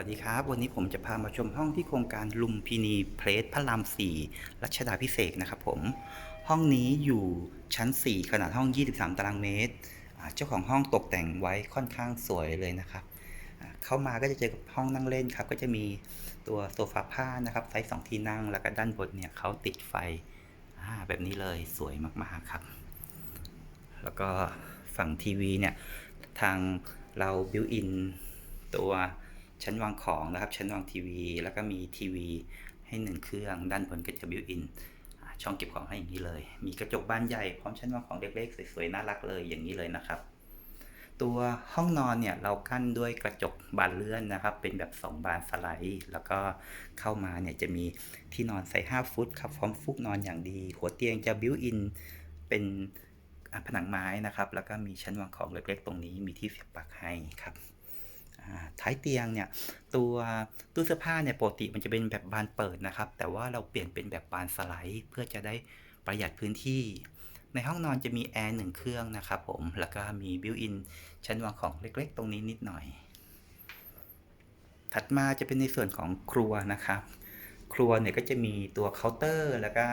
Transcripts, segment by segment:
วัสดีครับ วันนี้ผมจะพามาชมห้องที่โครงการลุมพินีเพลสพระราม 4 รัชดาพิเศษนะครับผม ห้องนี้อยู่ชั้น 4 ขนาดห้อง 23 ตารางเมตร เจ้าของห้องตกแต่งไว้ค่อนข้างสวยเลยนะครับ เข้ามาก็จะเจอกับห้องนั่งเล่นครับ ก็จะมีตัวโซฟาผ้านะครับไซส์สองที่นั่ง แล้วก็ด้านบนเนี่ยเขาติดไฟแบบนี้เลยสวยมากๆครับ แล้วก็ฝั่งทีวีเนี่ยทางเราบิวอินตัว ชั้นวางของนะครับ ชั้นวางทีวี แล้วก็มีทีวีให้หนึ่งเครื่อง ด้านบนก็จะบิวอินช่องเก็บของให้อย่างนี้เลย มีกระจกบานใหญ่พร้อมชั้นวางของเล็กๆสวยๆน่ารักเลยอย่างนี้เลยนะครับ ตัวห้องนอนเนี่ยเรากั้นด้วยกระจกบานเลื่อนนะครับ เป็นแบบ 2 บานสไลด์ แล้วก็เข้ามาเนี่ยจะมีที่นอนใส่5ฟุตครับพร้อมฟูกนอนอย่างดี หัวเตียงจะบิวอินเป็นผนังไม้นะครับ แล้วก็มีชั้นวางของเล็กๆ ตรงนี้มีที่เสียบปลั๊กให้ครับ ท้ายเตียงเนี่ยตัวตู้เสื้อผ้าเนี่ยปกติมันจะเป็นแบบบานเปิดนะครับ แต่ว่าเราเปลี่ยนเป็นแบบบานสไลด์ เพื่อจะได้ประหยัดพื้นที่ ในห้องนอนจะมีแอร์หนึ่งเครื่องนะครับผม แล้วก็มีบิวอินชั้นวางของเล็กๆ ตรงนี้นิดหน่อย ถัดมาจะเป็นในส่วนของครัวนะครับ ครัวเนี่ยก็จะมีตัวเคาน์เตอร์ แล้วก็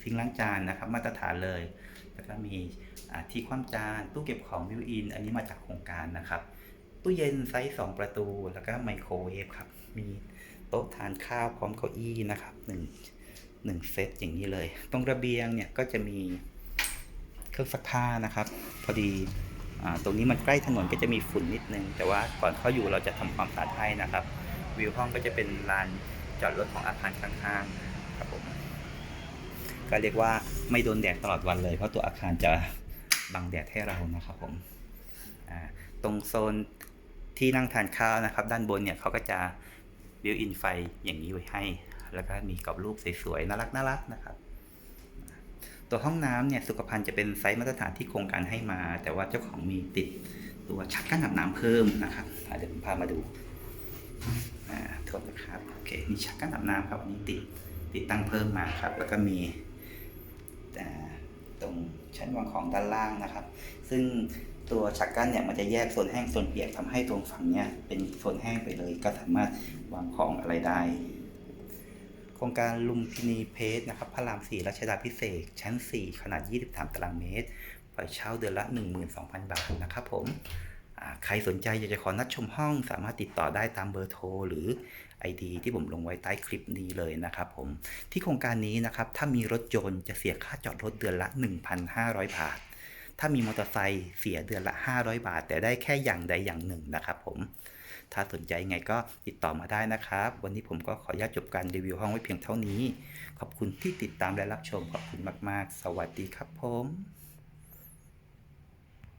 ซิงล้างจานนะครับ มาตรฐานเลย แล้วก็มีที่คว่ำจานตู้เก็บของบิวอินอันนี้มาจากโครงการนะครับ ตู้เย็นไซส์2ประตู แล้วก็ไมโครเวฟครับ มีโต๊ะทานข้าวพร้อมเก้าอี้นะครับหนึ่งหนึ่งเซตอย่างนี้เลย ตรงระเบียงเนี่ยก็จะมีเครื่องซักผ้านะครับ พอดีอตรงนี้มันใกล้ถนนก็จะมีฝุ่นนิดนึง แต่ว่าก่อนเข้าอยู่เราจะทำความสะอาดให้นะครับ วิวห้องก็จะเป็นลานจอดรถของอาคารข้างๆครับผมก็เรียกว่าไม่โดนแดดตลอดวันเลย เพราะตัวอาคารจะบังแดดให้เรานะครับผมตรงโซน ที่นั่งทานข้าวนะครับ ด้านบนเนี่ยเขาก็จะบิวอินไฟอย่างนี้ไว้ให้ แล้วก็มีกรอบรูปสวยๆน่ารักน่ารักนะครับ ตัวห้องน้ำเนี่ยสุขภัณฑ์จะเป็นไซส์มาตรฐานที่โครงการให้มา แต่ว่าเจ้าของมีติดตัวชักกั้นอาบน้ำเพิ่มนะครับเดี๋ยวผมพามาดูโทษนะครับโอเคมีชักกั้นอาบน้ำครับอันนี้ติดติดตั้งเพิ่มมาครับ แล้วก็มีอ่ตรงชั้นวางของด้านล่างนะครับ ซึ่ง ตัวชักกั้นเนี่ยมันจะแยกโซนแห้งโซนเปียกทำให้ตรงฝั่งเนี้ยเป็นโซนแห้งไปเลย ก็สามารถวางของอะไรได้ โครงการลุมพินีเพจนะครับพระราม4รัชดาพิเศษ ชั้น 4 ขนาด 23 ตารางเมตรปล่อยเช่าเดือนละ 12,000 บาทนะครับผมใครสนใจอยากจะขอนัดชมห้องสามารถติดต่อได้ตามเบอร์โทรหรือ ID ที่ผมลงไว้ใต้คลิปนี้เลยนะครับผมที่โครงการนี้นะครับถ้ามีรถยนต์จะเสียค่าจอดรถเดือนละ 1,500 บาท ถ้ามีมอเตอร์ไซค์เสียเดือนละ 500 บาท แต่ได้แค่อย่างใดอย่างหนึ่งนะครับผม ถ้าสนใจยังไงก็ติดต่อมาได้นะครับ วันนี้ผมก็ขออนุญาตจบการรีวิวห้องไว้เพียงเท่านี้ ขอบคุณที่ติดตามและรับชมขอบคุณมาก ๆ สวัสดีครับผม